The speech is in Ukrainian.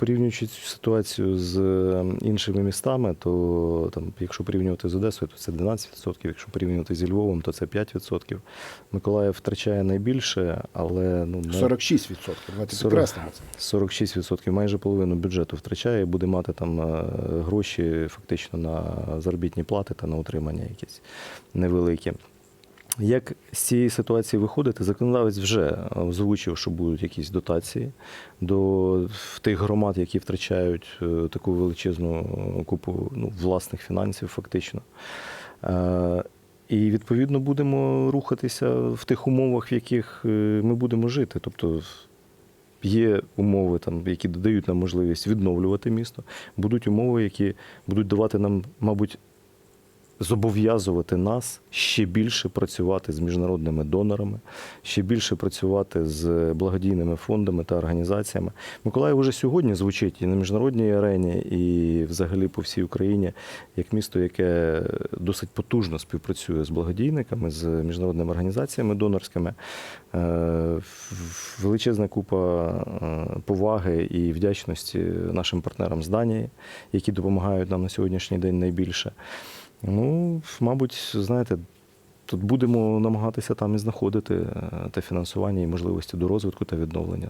порівнюючи цю ситуацію з е, іншими містами, то там, якщо порівнювати з Одесою, то це 12%, якщо порівнювати зі Львовом, то це 5%. Миколаїв втрачає найбільше, але ну, не- 46%. Давайте 40. підкреслимо це. 46%, майже половину бюджету втрачає, і буде мати там е, гроші фактично на заробітні плати та на утримання якісь невеликі. Як з цієї ситуації виходити? Законодавець вже озвучив, що будуть якісь дотації до тих громад, які втрачають е, таку величезну купу ну, власних фінансів, фактично. Е, І відповідно будемо рухатися в тих умовах, в яких е, ми будемо жити. Тобто є умови, там, які додають нам можливість відновлювати місто, будуть умови, які будуть давати нам, мабуть, зобов'язувати нас ще більше працювати з міжнародними донорами, ще більше працювати з благодійними фондами та організаціями. Миколаїв уже сьогодні звучить і на міжнародній арені, і взагалі по всій Україні як місто, яке досить потужно співпрацює з благодійниками, з міжнародними організаціями донорськими. Е, Величезна купа е, поваги і вдячності нашим партнерам з Данії, які допомагають нам на сьогоднішній день найбільше. Ну, мабуть, знаєте, тут будемо намагатися там і знаходити е, те фінансування і можливості до розвитку та відновлення.